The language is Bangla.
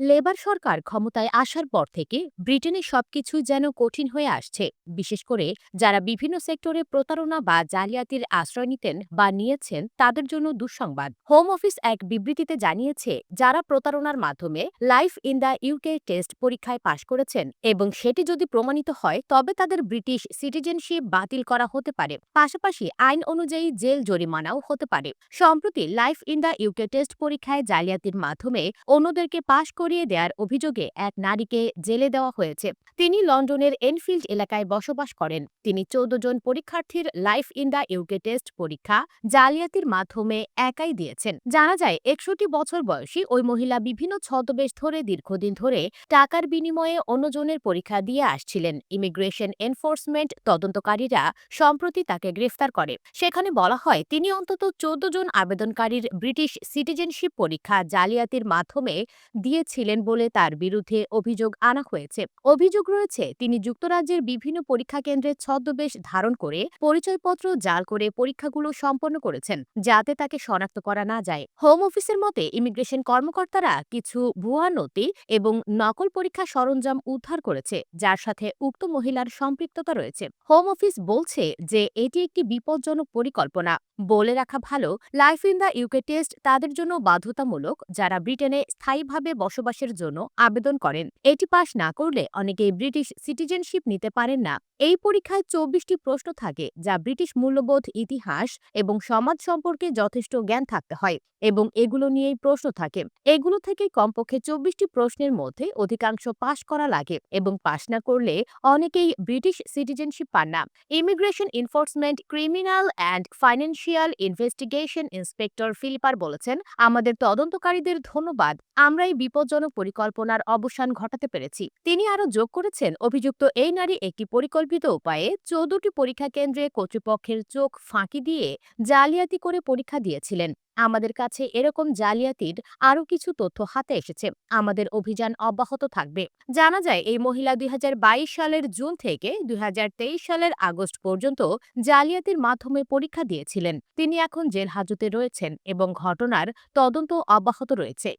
লেবার সরকার ক্ষমতায় আসার পর থেকে ব্রিটেনে সবকিছু যেন কঠিন হয়ে আসছে। বিশেষ করে যারা বিভিন্ন সেক্টরে প্রতারণা বা জালিয়াতির আশ্রয় নিতেন বা নিয়েছেন, তাদের জন্য দুঃসংবাদ। হোম অফিস এক বিবৃতিতে জানিয়েছে, যারা প্রতারণার মাধ্যমে life in the UK test পরীক্ষায় পাশ করেছেন এবং সেটি যদি প্রমাণিত হয়, তবে তাদের ব্রিটিশ সিটিজেনশিপ বাতিল করা হতে পারে। পাশাপাশি আইন অনুযায়ী জেল জরিমানাও হতে পারে। সম্প্রতি life in the UK test পরীক্ষায় জালিয়াতির মাধ্যমে অন্যদেরকে পাশ করিয়ে দেওয়ার অভিযোগে এক নারীকে জেলে দেওয়া হয়েছে। তিনি লন্ডনের এনফিল্ড এলাকায় বসবাস করেন। তিনি চৌদ্দ জন পরীক্ষার্থীর life in the UK test পরীক্ষা জালিয়াতির মাধ্যমে একাই দিয়েছেন। জানা যায়, একষট্টি বছর বয়সী ওই মহিলা বিভিন্ন ছদ্মবেশ ধরে দীর্ঘদিন ধরে টাকার বিনিময়ে অন্যজনের পরীক্ষা দিয়ে আসছিলেন। ইমিগ্রেশন এনফোর্সমেন্ট তদন্তকারীরা সম্প্রতি তাকে গ্রেফতার করে। সেখানে বলা হয়, তিনি অন্তত চৌদ্দ জন আবেদনকারীর ব্রিটিশ সিটিজেনশিপ পরীক্ষা জালিয়াতির মাধ্যমে দিয়েছিলেন। বলে তার বিরুদ্ধে অভিযোগ আনা হয়েছে। অভিযোগ রয়েছে, তিনি যুক্তরাজ্যের বিভিন্ন পরীক্ষা কেন্দ্রে ছদ্মবেশ ধারণ করে পরিচয়পত্র জাল করে পরীক্ষাগুলো সম্পন্ন করেছেন, যাতে তাকে শনাক্ত করা না যায়। হোম অফিসের মতে, ইমিগ্রেশন কর্মকর্তারা কিছু ভুয়া নথি এবং নকল পরীক্ষা সরঞ্জাম উদ্ধার করেছে, যার সাথে উক্ত মহিলার সম্পৃক্ততা রয়েছে। হোম অফিস বলছে যে, এটি একটি বিপজ্জনক পরিকল্পনা। বলে রাখা ভালো, life in the UK test তাদের জন্য বাধ্যতামূলক, যারা ব্রিটেনে স্থায়ীভাবে বসবাসের জন্য আবেদন করেন। এটি পাশ না করলে অনেকেই ব্রিটিশ সিটিজেনশিপ নিতে পারেন না। এই পরীক্ষায় চব্বিশটি প্রশ্ন থাকে যা ব্রিটিশ মূল্যবোধ, ইতিহাস এবং সমাজ সম্পর্কে যথেষ্ট জ্ঞান থাকতে হয় এবং এগুলো নিয়েই প্রশ্ন থাকে। এগুলো থেকে কমপক্ষে চব্বিশটি প্রশ্নের মধ্যে অধিকাংশ পাশ করা লাগে এবং পাশ না করলে অনেকেই ব্রিটিশ সিটিজেনশিপ পান না। Immigration enforcement criminal and financial investigation inspector ফিলিপার বলেছেন, আমাদের তদন্তকারীদের ধন্যবাদ। আমরা এই বিপজ্জনক পরিকল্পনার অবসান ঘটাতে পেরেছি। তিনি আরও যোগ করেছেন, অভিযুক্ত এই নারী একটি পরিকল্পিত উপায়ে চৌদ্দটি পরীক্ষা কেন্দ্রে কর্তৃপক্ষের চোখ ফাঁকি দিয়ে জালিয়াতি করে পরীক্ষা দিয়েছিলেন। আমাদের কাছে এরকম জালিয়াতির আরও কিছু তথ্য হাতে এসেছে। আমাদের অভিযান অব্যাহত থাকবে। জানা যায়, এই মহিলা দুই হাজার বাইশ সালের জুন থেকে দুই হাজার তেইশ সালের আগস্ট পর্যন্ত জালিয়াতির মাধ্যমে পরীক্ষা দিয়েছিলেন। তিনি এখন জেল হাজতে রয়েছেন এবং ঘটনার তদন্ত অব্যাহত রয়েছে।